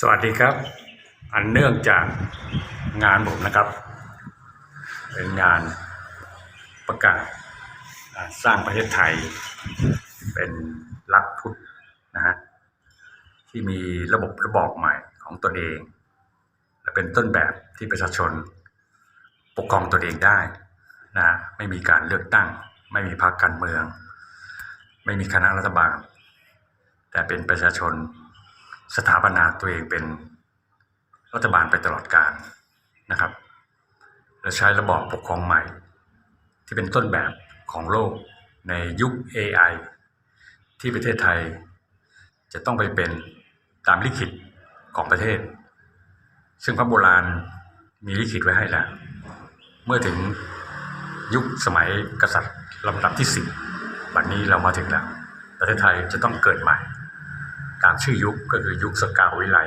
สวัสดีครับ อันเนื่องจากงานผมนะครับ เป็นงานประกาศสร้างประเทศไทย เป็นรัฐพุทธนะฮะที่มีระบบระบอบใหม่ของตนเอง และเป็นต้นแบบที่ประชาชนปกครองตนเองได้นะฮะไม่มีการเลือกตั้ง ไม่มีพรรคการเมือง ไม่มีคณะรัฐบาล แต่เป็นประชาชน สถาปนาตัวเองเป็นรัฐบาลไปตลอดกาลนะครับ และใช้ระบอบปกครองใหม่ ที่เป็นต้นแบบของโลกในยุค AI ที่ประเทศไทย จะต้องไปเป็นตามลิขิตของประเทศ ซึ่งพระโบราณมีลิขิตไว้ให้แล้ว เมื่อถึงยุคสมัยกษัตริย์ลำดับที่สิบบัดนี้เรามาถึงแล้ว ประเทศไทยจะต้องเกิดใหม่ ตามชื่อยุคก็คือยุคสกาววิไล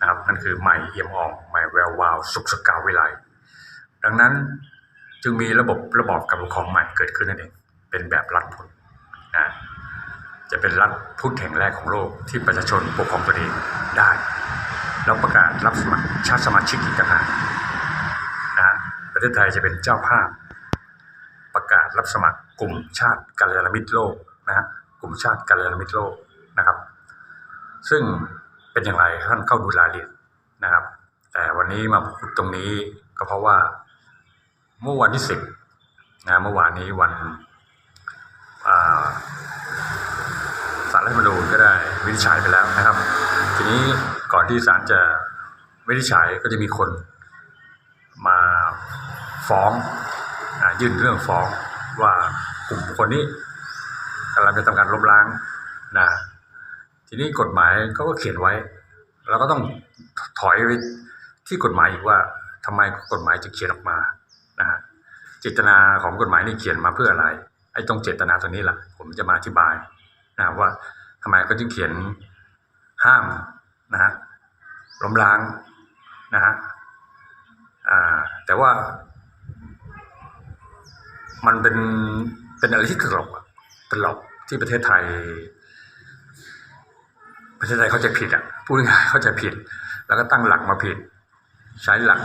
นะครับนั่นคือใหม่เอี่ยมอ่องใหม่แวววาว สุขสกาววิไลดังนั้นจึงมีระบบระบอบการปกครองใหม่เกิดขึ้นนั่นเองเป็นแบบรัฐพุทธนะจะเป็นรัฐพุทธแห่งแรกของโลกที่ประชาชนปกครองตนเองได้แล้วประกาศรับสมัครชาติสมาชิกอีกต่างหากนะประเทศไทยจะเป็นเจ้าภาพ ประกาศรับสมัครกลุ่มชาติกัลยาณมิตรโลกนะฮะกลุ่มชาติกัลยาณมิตรโลก ซึ่งเป็นอย่างไรท่านเข้าดูรายละเอียดนะครับ แต่วันนี้มาพูดตรงนี้ก็เพราะว่าเมื่อวันที่สิบนะเมื่อวานนี้วันอ่าศาลรัฐธรรมนูญก็ได้วินิจฉัยไปแล้วนะครับ ทีนี้ก่อนที่ศาลจะวินิจฉัยก็จะมีคนมาฟ้องอยื่นเรื่องฟ้องว่ากลุ่มคนนี้กำลังจะทำการล้มล้างนะ ทีนี้กฎหมายเขาก็เขียนไว้เราก็ต้องถอยไปที่กฎหมายอีกว่าทำไมกฎหมายจึงเขียนออกมานะฮะเจตนาของกฎหมายนี่เขียนมาเพื่ออะไร ไอ้ตรงเจตนาตัวนี้แหละผมจะมาอธิบายนะว่าทำไมเขาจึงเขียนห้ามนะฮะล้มล้างนะฮะอ่าแต่ว่า มันเป็นเป็นอะไรที่ตลกตลกที่ประเทศไทย ประเทศไทยเขาจะผิดอะพูดง่ายเขาจะผิด แล้วก็ตั้งหลักมาผิด ใช้หลัก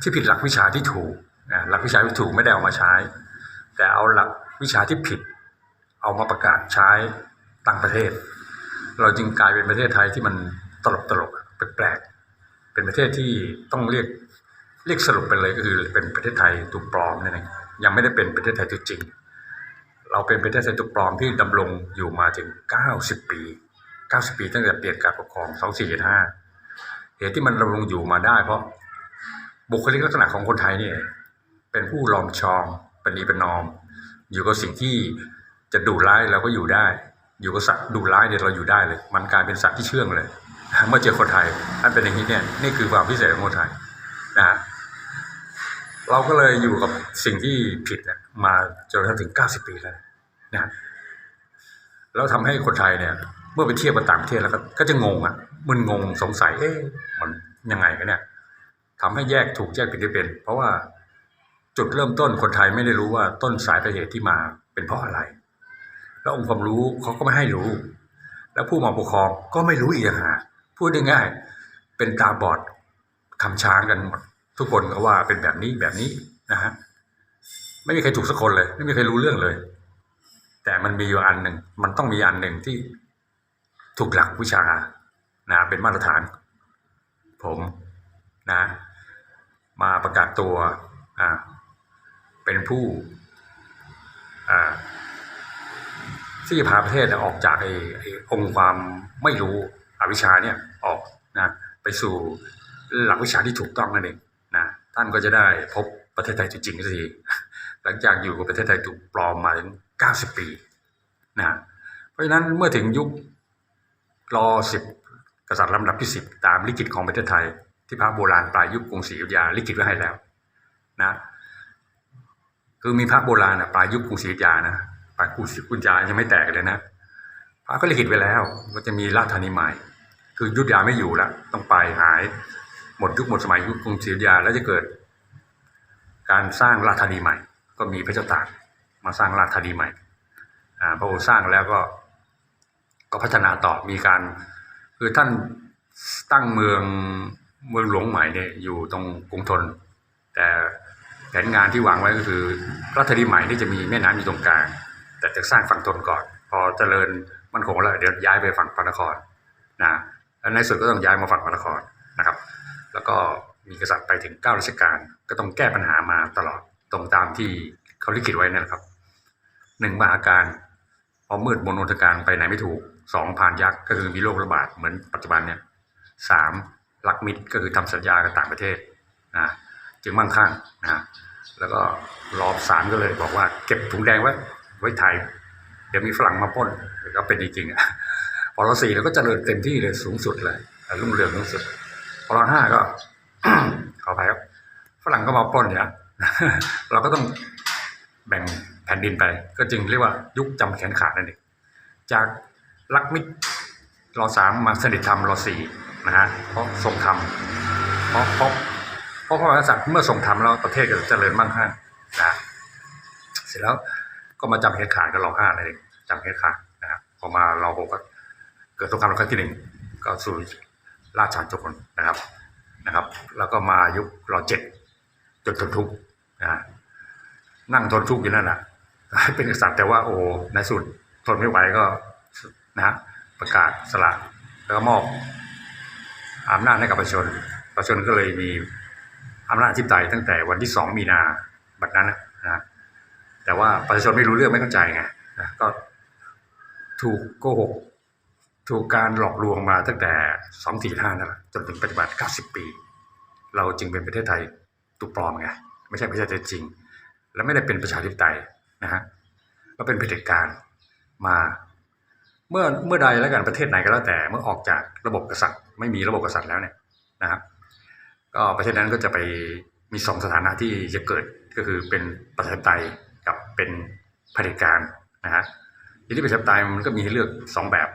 ที่ผิดหลักวิชาที่ถูกหลักวิชาที่ถูกไม่ได้เอามาใช้ แต่เอาหลักวิชาที่ผิด เอามาประกาศใช้ตั้งประเทศ เราจึงกลายเป็นประเทศไทยที่มันตลกตลกแปลกๆเป็นประเทศที่ต้องเรียกเรียกสรุปไปเลยก็คือเป็นประเทศไทยถูกปลอมนั่นเองยังไม่ได้เป็นประเทศไทยตัวจริง เราเป็นประเทศไทยถูกปลอมที่ดำรงอยู่มาถึง 90 ปี 90 ปีตั้งแต่เปลี่ยนการปกครอง 2475 เหตุที่มันดำรงอยู่มาได้ เพราะบุคลิกลักษณะของคนไทยเนี่ยเป็นผู้ลอมชอมปณีประนอม อยู่กับสิ่งที่จะดุร้ายเราก็อยู่ได้ อยู่กับสัตว์ดุร้ายเนี่ยเราอยู่ได้เลย มันกลายเป็นสัตว์ที่เชื่องเลย เมื่อเจอคนไทยนั่นเป็นอย่างนี้เนี่ยนี่คือความพิเศษของคนไทยนะฮะเราก็เลยอยู่กับสิ่งที่ผิดมาจนถึง 90 ปีแล้วนะฮะแล้วทำให้คนไทยเนี่ย เมื่อไปเทียบกับต่างประเทศแล้วก็ก็จะงงอะมึนงงสงสัยเอ๊ะมันยังไงกันเนี่ยทำให้แยกถูกแยกผิดได้เป็น เพราะว่าจุดเริ่มต้นคนไทยไม่ได้รู้ว่าต้นสายปลายเหตุที่มาเป็นเพราะอะไร แล้วองค์ความรู้เขาก็ไม่ให้รู้ แล้วผู้มาปกครองก็ไม่รู้อีกต่างหาพูดง่ายๆเป็นตาบอดคำช้างกันหมดทุกคนก็ว่าเป็นแบบนี้แบบนี้นะฮะไม่มีใครถูกสักคนเลย ไม่มีใครรู้เรื่องเลย แต่มันมีอยู่อันหนึ่งมันต้องมีอันหนึ่งที่ ถูกหลักวิชานะเป็นมาตรฐาน ผมนะมาประกาศตัวเป็นผู้ที่จะพาประเทศออกจากไอ้ไอ้องค์ความไม่รู้อวิชชาเนี่ยออกนะไปสู่หลักวิชาที่ถูกต้องนั่นเองนะท่านก็จะได้พบประเทศไทยจริงๆสักทีหลังจากอยู่กับประเทศไทยถูกปลอมมาถึง 90 ปีนะเพราะฉะนั้นเมื่อถึงยุค รอสิบกษัตริย์ลำดับที่สิบตามลิขิตของประเทศไทย ที่พระโบราณปลายยุคกรุงศรีอยุธยาลิขิตไว้ให้แล้วนะคือมีพระโบราณนะปลายยุคกรุงศรีอยุธยานะปลายกรุงศรีอยุธยายังไม่แตกเลยนะพระก็ลิขิตไว้แล้วว่าจะมีราชธานีใหม่ คือยุธยาไม่อยู่ละต้องไปหายหมดยุคหมดสมัยยุคกรุงศรีอยุธยาแล้วจะเกิด การสร้างราชธานีใหม่ ก็มีพระเจ้าตากมาสร้างราชธานีใหม่พระองค์สร้างแล้วก็ ก็พัฒนาต่อมีการ คือท่านตั้งเมืองเมืองหลวงใหม่เนี่ยอยู่ตรงกรุงธนแต่แผนงานที่วางไว้ก็คือพระธนีใหม่ที่จะมีแม่น้ำอยู่ตรงกลาง แต่จะสร้างฝั่งทนก่อน พอเจริญมันคงแล้วเดี๋ยวย้ายไปฝั่งพระนครนะแล้วในสุดก็ต้องย้ายมาฝั่งพระนครนะครับ แล้วก็มีกษัตริย์ไปถึงเก้ารัชกาลก็ต้องแก้ปัญหามาตลอดตรงตามที่เขาลิขิตไว้นั่นแหละครับหนึ่งมหาการพอมืดมนอนตการไปไหนไม่ถูก สองพานยักษ์ก็คือมีโรคระบาดเหมือนปัจจุบันเนี่ยสามลักมิตรก็คือทำสัญญากับต่างประเทศนะจึงมั่งคั่งนะแล้วก็รอบสามก็เลยบอกว่าเก็บถุงแดงไว้ไว้ไทยเดี๋ยวมีฝรั่งมาป้นก็เป็นจริงๆอะพอเราสี่เราก็เจริญเต็มที่เลยสูงสุดเลยรุ่งเรืองสูงสุดพอเราห้าก็ขออภัยครับฝรั่งก็มาป้นเนี่ยเราก็ต้องแบ่งแผ่นดินไป ก็จึงเรียกว่ายุคจำแขนขาดนั่นเองจาก ลักมิตรรอสามมาสนิทธรรมรอสี่นะฮะเพราะทรงธรรมเพราะเพราะเพราะพระมหากษัตริย์เมื่อทรงธรรมแล้วประเทศก็เจริญมั่งคั่งนะเสร็จแล้วก็มาจำแขนขาดกันรอห้าเองจำแขนขาดนะครับพอมารอหกก็เกิดสงครามโลกครั้งที่หนึ่งก็สู่ราชาจุกคนนะครับนะครับ แล้วก็มายุครอเจ็ดจนทนทุกข์นะนั่งทนทุกข์อยู่นั่นแหละเป็นกษัตริย์แต่ว่าโอ้ในสุดทนไม่ไหวก็ นะฮะประกาศสละแล้วก็มอบอำนาจให้กับประชาชน ประชาชนก็เลยมีอำนาจที่ไตยตั้งแต่วันที่สองมีนาบัดนั้นนะแต่ว่าประชาชนไม่รู้เรื่องไม่เข้าใจไงนะก็ถูกโกหกถูกการหลอกลวงมาตั้งแต่2 4 5นั่นแหละจนถึงปัจจุบัน90ปี เราจึงเป็นประเทศไทยตุกปลอมไงไม่ใช่ประเทศไทยจริง และไม่ได้เป็นประชาธิปไตยนะฮะก็เป็นเผด็จการมา เมื่อเมื่อใดแล้วกันประเทศไหนก็แล้วแต่เมื่อออกจากระบบกษัตริย์ ไม่มีระบบกษัตริย์แล้วเนี่ยนะครับ ก็ประเทศนั้นก็จะไปมีสองสถานะที่จะเกิดก็คือเป็นประชาธิปไตยกับเป็นเผด็จการนะฮะทีนี้ประชาธิปไตยมันก็มีให้เลือกสองแบบ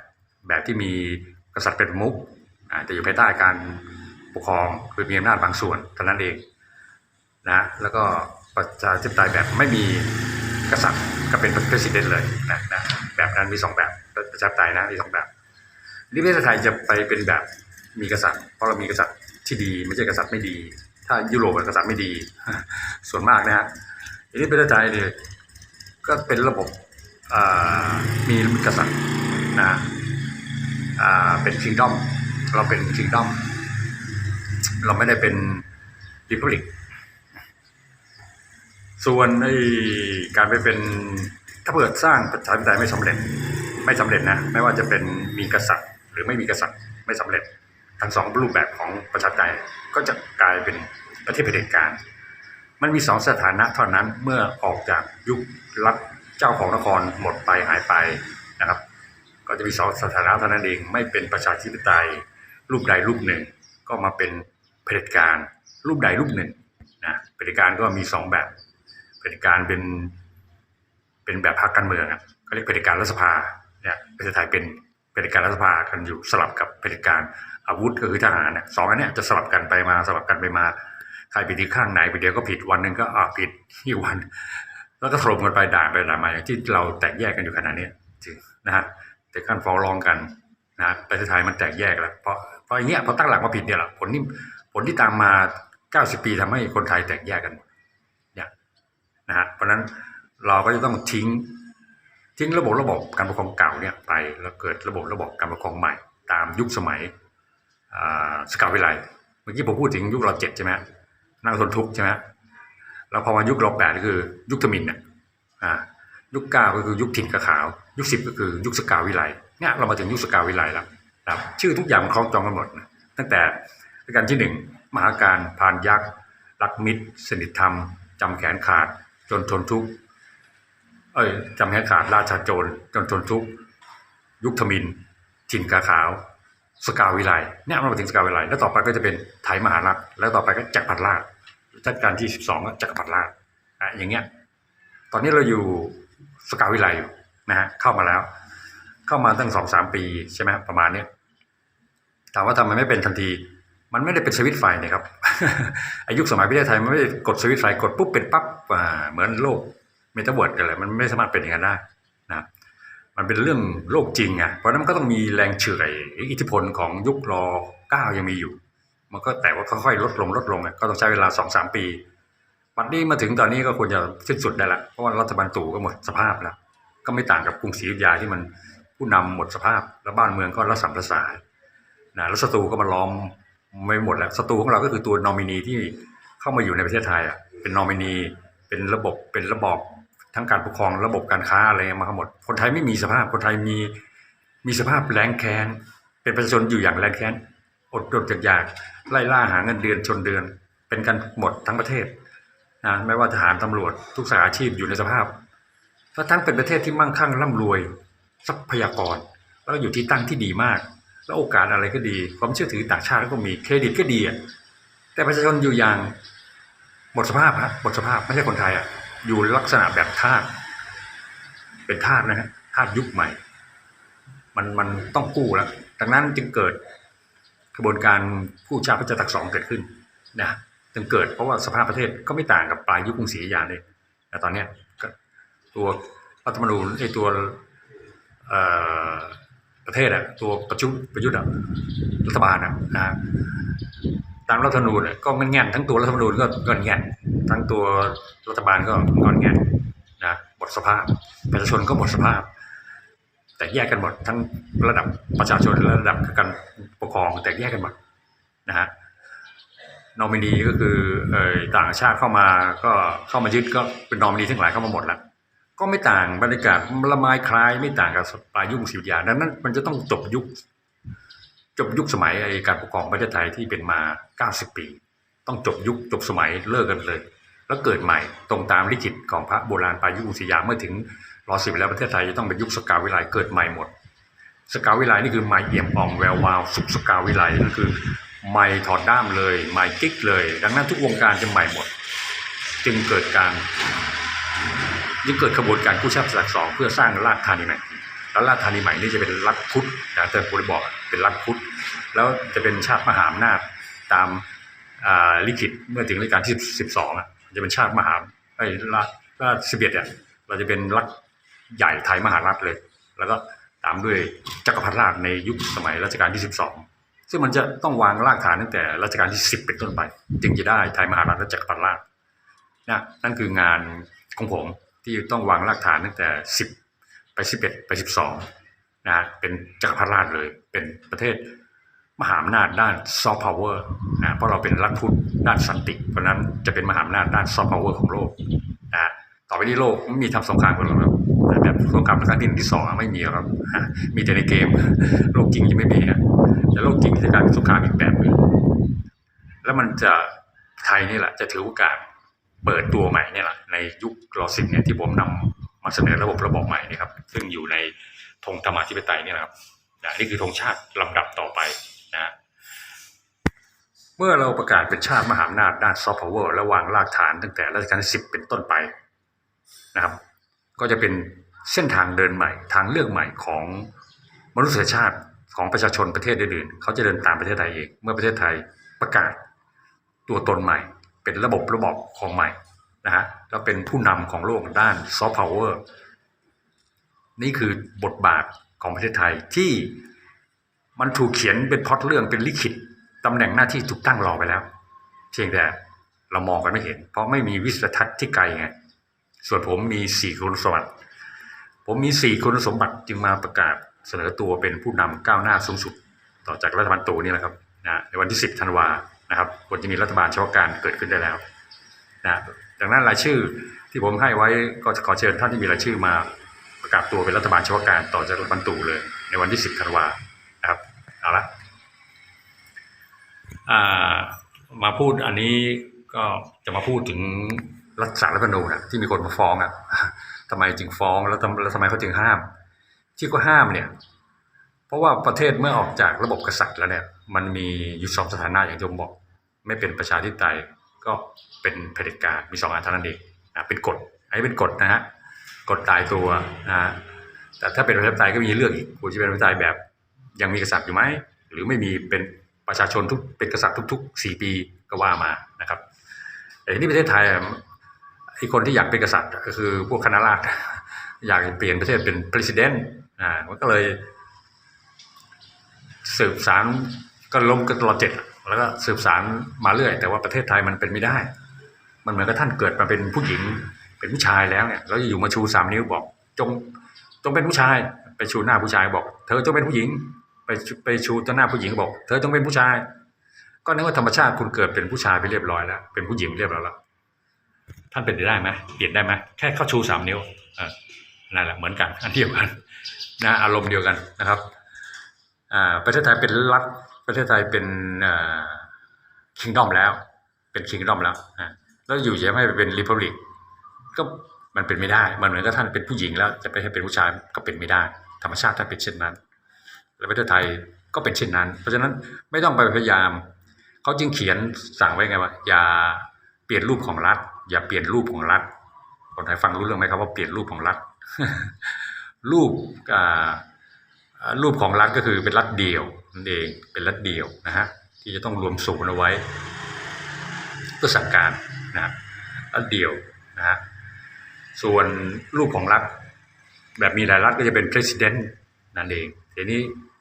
แบบที่มีกษัตริย์เป็นมุขอ่าแต่อยู่ภายใต้การปกครองคือมีอำนาจบางส่วนเท่านั้นเองนะแล้วก็ประชาธิปไตยแบบไม่มีกษัตริย์ ก็เป็นประธานเลยนะนะแบบนั้นมีสองแบบประชาธิปไตยนะมีสองแบบนี่ประเทศไทยจะไปเป็นแบบมีกษัตริย์ เพราะเรามีกษัตริย์ที่ดี ไม่ใช่กษัตริย์ไม่ดี ถ้ายุโรปเป็นกษัตริย์ไม่ดี ส่วนมากนะฮะทีนี้ประเทศไทยเนี่ยก็เป็นระบบมีกษัตริย์นะเป็นคิงดอมเราเป็นคิงดอมเราไม่ได้เป็นริพับลิก ส่วนไอ้การไปเป็นถ้าเกิดสร้างประชาธิปไตยไม่สำเร็จ ไม่สำเร็จนะไม่ว่าจะเป็นมีกษัตริย์ หรือไม่มีกษัตริย์ไม่สำเร็จ ทั้งสองรูปแบบของประชาธิปไตยก็จะกลายเป็นประเทศเผด็จการ มันมีสองสถานะเท่านั้นเมื่อออกจากยุครัฐเจ้าของนครหมดไปหายไปนะครับ ก็จะมีสองสถานะเท่านั้นเองไม่เป็นประชาธิปไตย รูปใดรูปหนึ่ง ก็มาเป็นเผด็จการ รูปใดรูปหนึ่งนะเผด็จการก็มีสองแบบ เผด็จการเป็น เป็นแบบพรรคการเมืองอะเขาเรียกเผด็จการรัฐสภาเนี่ยประเทศไทยเป็นเผด็จการรัฐสภากันอยู่สลับกับเผด็จการอาวุธก็คือทหารเนี่ยสองอันเนี้ยจะสลับกันไปมาสลับกันไปมาใครไปที่ข้างไหนไปเดียวก็ผิดวันหนึ่งก็อ่าผิดอีกวัน แล้วก็ถล่มกันไปด่าไปด่ามาอย่างที่เราแตกแยกกันอยู่ขนาดนี้จริงนะฮะแต่การฟ้องร้องกันนะประเทศไทยมันแตกแยกแล้วเพราะเพราะอย่างเงี้ยพอตั้งหลักมาผิดเนี่ยแหละผลที่ผลที่ตามมา 90 ปีทำให้คนไทยแตกแยกกันเนะฮะเพราะฉะนั้นเราก็จะต้องทิ้งทิ้งระบบระบบการปกครองเก่าเนี่ยไปแล้วเกิดระบบระบบการปกครองใหม่ ตามยุคสมัยสกาวิไลเมื่อกี้ผมพูดถึงยุคเราเจ็ดใช่ไหมนั่งทนทุกข์ใช่ไหมแล้วพอมายุคเราแปดก็คือยุคทมินเนี่ยอ่ายุคเก้าก็คือยุคถิ่นกระขาว ยุคสิบก็คือยุคสกาวิไลเนี่ยเรามาถึงยุคสกาวิไลแล้วครับชื่อทุกอย่างมันคล้องจองกันหมดนะตั้งแต่รัชกาลที่หนึ่งมหาการพานยักษ์รักมิตร สนิทธรรมจำแขนขาด จนทนทุกข์เอ้ยจำแขนขาดราชาโจรจนทนทุกข์ยุคทมินถิ่นกาขาว สกาวิไลเนี่ยเรามาถึงสกาวิไลแล้วต่อไปก็จะเป็นไทยมหารัฐแล้วต่อไปก็จักรพรรดิราชรัชกาลที่สิบสองก็จักรพรรดิราชอะอย่างเงี้ย ตอนนี้เราอยู่สกาวิไลอยู่นะฮะเข้ามาแล้ว เข้ามาตั้งสองสามปีใช่ไหมประมาณเนี้ยถามว่าทำไมไม่เป็นทันที มันไม่ได้เป็นสวิตไฟเนี่ยครับ ยุคสมัยประเทศไทยมันไม่ได้กดสวิตช์ไฟกดปุ๊บเป็นปั๊บเหมือนโลกเมตาเวิร์ดกันเลยมันไม่สามารถเป็นอย่างนั้นได้นะครับมันเป็นเรื่องโลกจริงไงเพราะนั้นก็ต้องมีแรงเฉื่อยอิทธิพลของยุครอเก้ายังมีอยู่ มันก็แต่ว่าค่อยๆลดลงลดลงก็ต้องใช้เวลาสองสามปีวันนี้มาถึงตอนนี้ก็ควรจะสิ้นสุดได้ละเพราะว่ารัฐบาลตู่ก็หมดสภาพแล้ว ก็ไม่ต่างกับกรุงศรีอยุธยาที่มันผู้นำหมดสภาพ แล้วบ้านเมืองก็ระสำระสายนะแล้วศัตรูก็มาล้อม ไม่หมดแล้วศัตรูของเราก็คือตัวนอมินีที่เข้ามาอยู่ในประเทศไทยอะเป็นนอมินีเป็นระบบเป็นระบอบทั้งการปกครองระบบการค้าอะไรมาทั้งหมด คนไทยไม่มีสภาพคนไทยมีมีสภาพแรงแค้นเป็นประชาชนอยู่อย่างแรงแค้นอดอดอยากไล่ล่าหาเงินเดือนชนเดือน เป็นกันหมดทั้งประเทศนะไม่ว่าทหารตำรวจทุกสาอาชีพอยู่ในสภาพแล้วทั้งเป็นประเทศที่มั่งคั่งร่ำรวย ทรัพยากร แล้วก็อยู่ที่ตั้งที่ดีมาก แล้วโอกาสอะไรก็ดี ความเชื่อถือต่างชาติก็มีเครดิตก็ดีอะแต่ประชาชนอยู่อย่างหมดสภาพฮะหมดสภาพไม่ใช่คนไทยอะอยู่ลักษณะแบบทาสเป็นทาสนะฮะทาสยุคใหม่ มันมันต้องกู้แล้วดังนั้นจึงเกิดกระบวนการกู้ชาติพระเจ้าตักสองเกิดขึ้นนะจึงเกิดเพราะว่าสภาพประเทศก็ไม่ต่างกับปลายยุคกรุงศรีอยุธยาเลยแต่ตอนเนี้ยก็ตัวรัฐธรรมนูญไอ้ตัว ประเทศอะตัวประชุประยุทธ์อะรัฐบาลอะนะตามรัฐธรรมนูญก็มันแง่นทั้งตัวรัฐธรรมนูญก็ก็แง่นทั้งตัวรัฐบาลก็ก็แง่นนะหมดสภาพ ประชาชนก็หมดสภาพ แต่แยกกันหมดทั้งระดับประชาชนและระดับการปกครองแต่แยกกันหมดนะฮะนอมินีก็คืออต่างชาติเข้ามาก็เข้ามายึดก็เป็นนอมินีทั้งหลายเข้ามาหมดแล้ว ก็ไม่ต่างบรรยากาศละไม้คล้ายไม่ต่างกับปลายยุคศิวิทยาดังนั้น มันจะต้องจบยุค จบยุคสมัยไอ้การปกครองประเทศไทยที่เป็นมา 90 ปี ต้องจบยุคจบสมัยเลิกกันเลย แล้วเกิดใหม่ตรงตามลิขิตของพระโบราณปลายยุคกรุงศรีอยุธยาเมื่อถึงรอสิบแล้วประเทศไทยจะต้องเป็นยุคสกาวิไลเกิดใหม่หมด สกาวิไลนี่คือไม่เอี่ยมอ่องแวววาวสุขสกาวิไลนั่นคือไม่ถอดด้ามเลยไม่กิ๊กเลย ดังนั้นทุกวงการจะใหม่หมด จึงเกิดการ ยังเกิดขบวนการกู้ชาติศักดิ์สองเพื่อสร้างราชธานีใหม่แล้วราชธานีใหม่นี่จะเป็นรัฐพุทธนะแต่ผมบอกเป็นรัฐพุทธแล้วจะเป็นชาติมหาอำนาจตามลิขิตเมื่อถึงรัชกาลที่สิบสองอะจะเป็นชาติมหาไอ้ราชราชสิบเอ็ดอะเราจะเป็นรัฐใหญ่ไทยมหารัฐเลย แล้วก็ตามด้วยจักรพรรดิราชในยุคสมัยรัชกาลที่สิบสองซึ่งมันจะต้องวางรากฐานตั้งแต่รัชกาลที่สิบเป็นต้นไป จึงจะได้ไทยมหารัฐและจักรพรรดิราชนะนั่นคืองานของผม ที่ต้องวางรากฐานตั้งแต่ 10 ไป 11 ไป 12นะเป็นจักรพรรดิราชเลย เป็นประเทศมหาอำนาจด้านซอฟต์พาวเวอร์นะเพราะเราเป็นรัฐพุทธด้านสันติ เพราะนั้นจะเป็นมหาอำนาจด้านซอฟต์พาวเวอร์ของโลกนะต่อไปนี้โลกไม่มีทำสงครามกันหรอกครับแบบสงครามโลกครั้งที่หนึ่งที่สองไม่มีครับ มีแต่ในเกม โลกจริงยังไม่มีฮะแต่โลกจริงจะกลายเป็นสงครามอีกแบบหนึงแล้วมันจะไทยนี่แหละจะถือโอกาส เปิดตัวใหม่เนี่ยแหละในยุครอสิบเนี่ยที่ผมนำมาเสนอระบบระบบใหม่นี่ครับ ซึ่งอยู่ในธงธรรมาธิปไตยเนี่ยนะครับนะนี่คือธงชาติลำดับต่อไปนะเมื่อเราประกาศเป็นชาติมหาอำนาจด้านซอฟต์พาวเวอร์และวางรากฐานตั้งแต่รัชกาลที่สิบเป็นต้นไปนะครับ ก็จะเป็นเส้นทางเดินใหม่ทางเลือกใหม่ของมนุษยชาติของประชาชนประเทศอื่นๆเขาจะเดินตามประเทศไทยเองเมื่อประเทศไทยประกาศตัวตนใหม่ เป็นระบบระบอบของใหม่นะฮะแล้วเป็นผู้นำของโลกด้านซอฟต์พาวเวอร์นี่คือบทบาทของประเทศไทยที่มันถูกเขียนเป็นพ็อตเรื่องเป็นลิขิตตำแหน่งหน้าที่ถูกตั้งรอไปแล้ว เพียงแต่เรามองกันไม่เห็น เพราะไม่มีวิสัยทัศน์ที่ไกลไงส่วนผมมีสี่คุณสมบัติ ผมมีสี่คุณสมบัติจึงมาประกาศเสนอตัวเป็นผู้นำก้าวหน้าสูงสุด ต่อจากรัฐบาลตูนี่แหละครับนะในวันที่10ธันวา นะครับควรจะมีรัฐบาลเฉพาะการเกิดขึ้นได้แล้วนะดังนั้นรายชื่อที่ผมให้ไว้ก็ขอเชิญท่านที่มีรายชื่อมาประกาศตัวเป็นรัฐบาลเฉพาะการต่อจากรัฐบาลตูเลย ในวันที่ 10ธันวานะครับเอาละมาพูดอันนี้ก็จะมาพูดถึงรัฐสารรัฐธรรมนูญอะที่มีคนมาฟ้องอะทำไมจึงฟ้องแล้วทำแล้วทำไมเขาจึงห้าม ที่ก็ห้ามเนี่ย เพราะว่าประเทศเมื่อออกจากระบบกษัตริย์แล้วเนี่ย มันมีอยู่สองสถานะอย่างที่ผมบอก ไม่เป็นประชาธิปไตยก็เป็นเผด็จการมีสองอันเท่านั้นเองนะเป็นกฎอันนี้เป็นกฎนะฮะกฎตายตัวนะฮะแต่ถ้าเป็นประชาธิปไตยก็มีเรื่องอีกคุณจะเป็นประชาธิปไตยแบบ ยังมีกษัตริย์อยู่ไหมหรือไม่มีเป็นประชาชนทุกเป็นกษัตริย์ทุกๆสี่ปีก็ว่ามานะครับแต่ที่นี่ประเทศไทยอะไอ้คนที่อยากเป็นกษัตริย์ก็คือพวกคณะราษฎรอยากเปลี่ยนประเทศเป็น president อ่ามันก็เลยสืบสารก็ล้มกันตลอดเจ็ด แล้วก็สืบสารมาเรื่อย แต่ว่าประเทศไทยมันเป็นไม่ได้ มันเหมือนกับท่านเกิดมาเป็นผู้หญิง เป็นผู้ชายแล้วเนี่ยแล้วอยู่มาชูสามนิ้วบอก จงจงเป็นผู้ชาย ไปชูหน้าผู้ชายบอก เธอจงเป็นผู้หญิง ไปไปชูต่อหน้าผู้หญิงบอก เธอจงเป็นผู้ชาย ก็นึกว่าธรรมชาติคุณเกิดเป็นผู้ชายไปเรียบร้อยแล้วเป็นผู้หญิงเรียบร้อยแล้วท่านเป็นไปได้ไหมเปลี่ยนได้ไหมแค่เข้าชูสามนิ้วนั่นแหละเหมือนกันอันเดียวกันนะอารมณ์เดียวกันนะครับประเทศไทยเป็นรัฐ ประเทศไทยเป็นคิงดอมแล้ว เป็นคิงดอมแล้วแล้วอยู่จะให้เป็นริพับลิกก็มันเป็นไม่ได้ มันเหมือนกับท่านเป็นผู้หญิงแล้ว จะไปให้เป็นผู้ชายก็เป็นไม่ได้ ธรรมชาติท่านเป็นเช่นนั้น และประเทศไทยก็เป็นเช่นนั้น เพราะฉะนั้นไม่ต้องไปพยายามเขาจึงเขียนสั่งไว้ไงว่าอย่าเปลี่ยนรูปของรัฐ อย่าเปลี่ยนรูปของรัฐคนไทยฟังรู้เรื่องไหมครับว่าเปลี่ยนรูปของรัฐรูปอ่า รูปของรัฐก็คือเป็นรัฐเดียวนั่นเองเป็นรัฐเดียวนะฮะที่จะต้องรวมศูนย์เอาไว้เพื่อสั่งการนะรัฐเดียวนะฮะส่วนรูปของรัฐแบบมีหลายรัฐก็จะเป็น president นั่นเองทีนี้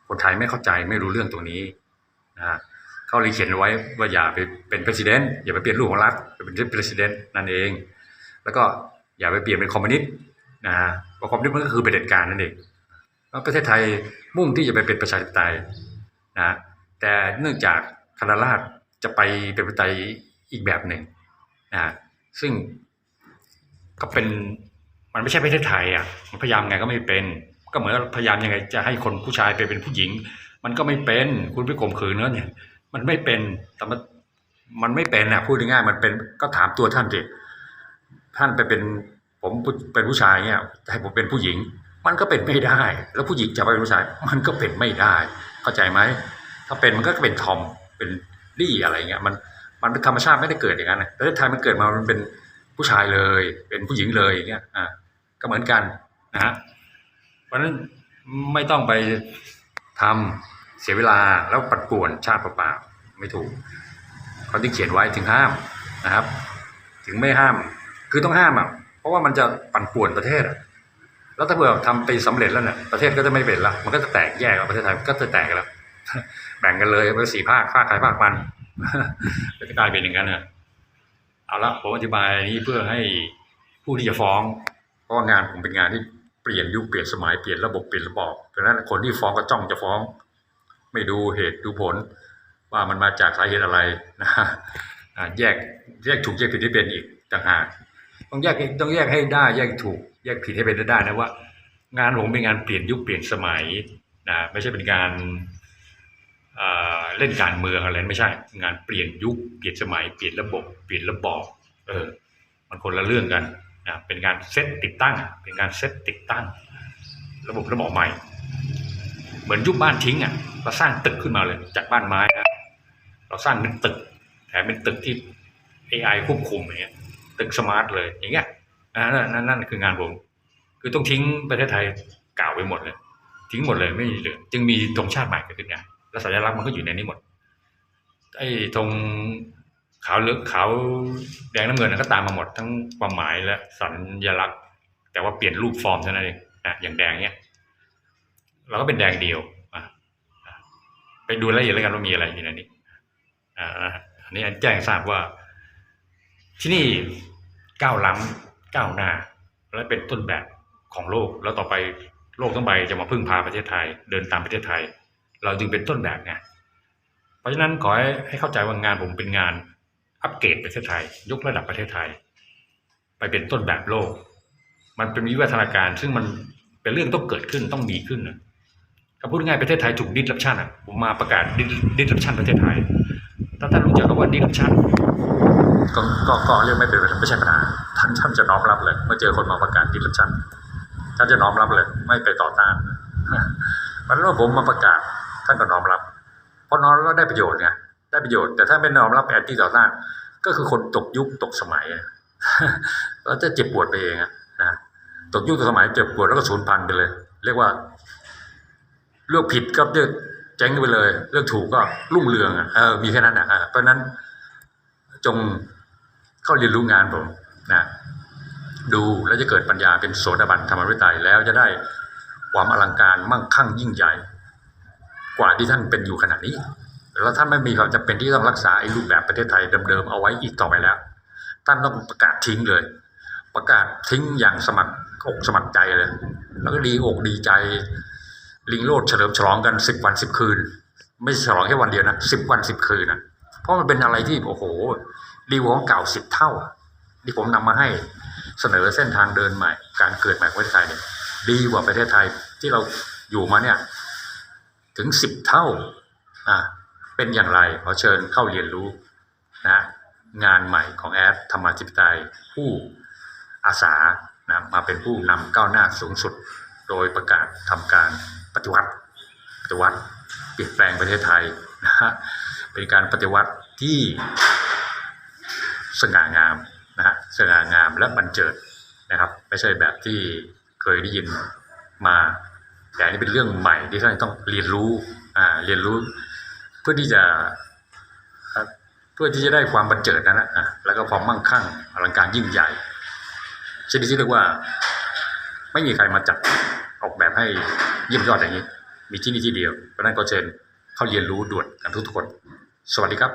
คนไทยไม่เข้าใจไม่รู้เรื่องตรงนี้นะเขาเลยเขียนไว้ว่าอย่าไปเป็น president อย่าไปเปลี่ยนรูปของรัฐไปเป็น president นั่นเอง แล้วก็อย่าไปเปลี่ยนเป็นคอมมิวนิสต์นะฮะเพราะคอมมิวนิสต์มันก็คือเผด็จการนั่นเอง แล้วประเทศไทยมุ่งที่จะไปเป็นประชาธิปไตยนะแต่เนื่องจากคณะราษฎรจะไปเป็นประชาธิปไตยอีกแบบหนึ่งนะซึ่งก็เป็นมันไม่ใช่ประเทศไทยอะมันพยายามไงก็ไม่เป็น ก็เหมือนพยายามยังไงจะให้คนผู้ชายไปเป็นผู้หญิง มันก็ไม่เป็นคุณไปข่มขืนเนอะเนี่ยมันไม่เป็นแต่มันมันไม่เป็นอะพูดง่ายๆมันเป็นก็ถามตัวท่านสิท่านไปเป็นผมเป็นผู้ชายเนี่ยให้ผมเป็นผู้หญิง มันก็เป็นไม่ได้ แล้วผู้หญิงจะไปเป็นผู้ชาย มันก็เป็นไม่ได้ เข้าใจไหมถ้าเป็นมันก็เป็นทอมเป็นลี่อะไรเงี้ยมันมันเป็นธรรมชาติไม่ได้เกิดอย่างนั้นประเทศไทยมันเกิดมามันเป็นผู้ชายเลย เป็นผู้หญิงเลยอย่างเงี้ยอ่าก็เหมือนกันนะฮะเพราะฉะนั้นไม่ต้องไปทำเสียเวลาแล้วปัดป่วนชาติเปล่าๆไม่ถูกเขาที่เขียนไว้ถึงห้ามนะครับ ถึงไม่ห้าม คือต้องห้ามอะเพราะว่ามันจะปั่นป่วนประเทศอะ แล้วถ้าเผื่อทำไปสำเร็จแล้วเนี่ยประเทศก็จะไม่เป็นละมันก็จะแตกแยกประเทศไทยก็จะแตกแล้วแบ่งกันเลยเป็นสี่ภาคภาคใครภาคมันก็จะกลายเป็นอย่างนั้นเนี่ยเอาละผมอธิบายนี้เพื่อให้ผู้ที่จะฟ้อง เพราะว่างานผมเป็นงานที่เปลี่ยนยุคเปลี่ยนสมัยเปลี่ยนระบบเปลี่ยนระบอบเพราะฉะนั้นคนที่ฟ้องก็จ้องจะฟ้อง ไม่ดูเหตุดูผล ว่ามันมาจากสาเหตุอะไรนะแยกแยกถูกแยกผิดให้เป็นอีกต่างหากต้องแยกต้องแยกให้ได้แยกถูก ยกผิดให้เป็นได้นะว่า งานผมเป็นงานเปลี่ยนยุคเปลี่ยนสมัยนะไม่ใช่เป็นการเล่นการเมืองอะไรไม่ใช่ งานเปลี่ยนยุคเปลี่ยนสมัยเปลี่ยนระบบเปลี่ยนระบอบเออมันคนละเรื่องกันนะเป็นการเซตติดตั้ง เป็นการเซตติดตั้ง ระบบระบอบใหม่ เหมือนยุคบ้านทิ้งอะเราสร้างตึกขึ้นมาเลยจากบ้านไม้นะเราสร้างเป็นตึกแถมเป็นตึกที่ AI ควบคุมอย่างเงี้ยตึกสมาร์ทเลยอย่างเงี้ย นั่นนั่นนั่นคืองานผมคือต้องทิ้งประเทศไทยเก่าไปหมดเลย ทิ้งหมดเลยไม่มีเหลือจึงมีธงชาติใหม่เกิดขึ้นไงแล้วสัญลักษณ์มันก็อยู่ในนี้หมดไอ้ธงขาวเหลืองขาวแดงน้ำเงินนะก็ตามมาหมดทั้งความหมายและสัญลักษณ์ แต่ว่าเปลี่ยนรูปฟอร์มเท่านั้นเองอะอย่างแดงเนี้ยเราก็เป็นแดงเดียวไปดูรายละเอียดแล้วกันว่ามีอะไรอยู่ในนี้อ่าอันนี้แจ้งทราบว่า ที่นี่ก้าวล้ำ ก้าวหน้า และเป็นต้นแบบของโลก แล้วต่อไปโลกทั้งใบจะมาพึ่งพาประเทศไทย เดินตามประเทศไทย เราจึงเป็นต้นแบบไงเพราะฉะนั้นขอให้เข้าใจว่างานผมเป็นงานอัปเกรดประเทศไทย ยกระดับประเทศไทย ไปเป็นต้นแบบโลก มันเป็นวิวัฒนาการซึ่งมันเป็นเรื่องต้องเกิดขึ้นต้องมีขึ้นนะก็พูดง่ายประเทศไทยถูกดิสรับชันอะผมมาประกาศดิสรับชันประเทศไทยถ้าท่านรู้จักคำว่าดิสรับชันก็ก็ก็เรื่องไม่เป็นไม่ใช่ปัญหา ท่านท่านจะน้อมรับเลย เมื่อเจอคนมาประกาศดิลับชันท่านจะน้อมรับเลย ไม่ไปต่อต้านมันว่าผมมาประกาศ ท่านก็น้อมรับเพราะน้อมแล้วได้ประโยชน์ไงได้ประโยชน์แต่ถ้าไม่น้อมรับแอนตี้ต่อต้าน ก็คือคนตกยุคตกสมัยแล้วจะเจ็บปวดไปเองนะตกยุคตกสมัยเจ็บปวดแล้วก็สูญพันธุ์ไปเลย เรียกว่าเลือกผิดก็เลือกเจ๊งไปเลย เลือกถูกก็รุ่งเรืองอะเออมีแค่นั้นอะเพราะนั้นจงเข้าเรียนรู้งานผม นะดูแล้วจะเกิดปัญญาเป็นโสดาบันธรรมวิไตยแล้วจะได้ความอลังการมั่งคั่งยิ่งใหญ่ กว่าที่ท่านเป็นอยู่ขณะนี้ แล้วท่านไม่มีความจำเป็นที่ต้องรักษาไอ้รูปแบบประเทศไทยเดิมๆเอาไว้อีกต่อไปแล้ว ท่านต้องประกาศทิ้งเลย ประกาศทิ้งอย่างสมัครอกสมัครใจเลย แล้วก็ดีอกดีใจ ลิงโลดเฉลิมฉลองกันสิบวันสิบคืน ไม่ฉลองแค่วันเดียวนะสิบวันสิบคืนนะเพราะมันเป็นอะไรที่โอ้โห ดีกว่าของเก่าสิบเท่าอะ ที่ผมนำมาให้เสนอเส้นทางเดินใหม่ การเกิดใหม่ของประเทศไทยเนี่ยดีกว่าประเทศไทยที่เราอยู่มาเนี่ยถึงสิบเท่าอะเป็นอย่างไรขอเชิญเข้าเรียนรู้นะงานใหม่ของแอดธรรมาธิปไตยผู้อาสานะมาเป็นผู้นำก้าวหน้าสูงสุด โดยประกาศทำการปฏิวัติปฏิวัติเปลี่ยนแปลงประเทศไทยนะฮะเป็นการปฏิวัติที่สง่างาม สง่างามและบันเจิดนะครับ ไม่ใช่แบบที่เคยได้ยินมา แต่อันนี้เป็นเรื่องใหม่ที่ท่านต้องเรียนรู้อ่าเรียนรู้ เพื่อที่จะเพื่อที่จะได้ความบันเจิดนั่นแหละแล้วก็ความมั่งคั่งอลังการยิ่งใหญ่ชนิดที่เรียกว่า ไม่มีใครมาจัดออกแบบให้เยี่ยมยอดอย่างนี้ มีที่นี่ที่เดียวเพราะนั้นก็เชิญเข้าเรียนรู้ด่วนกันทุกๆคน สวัสดีครับ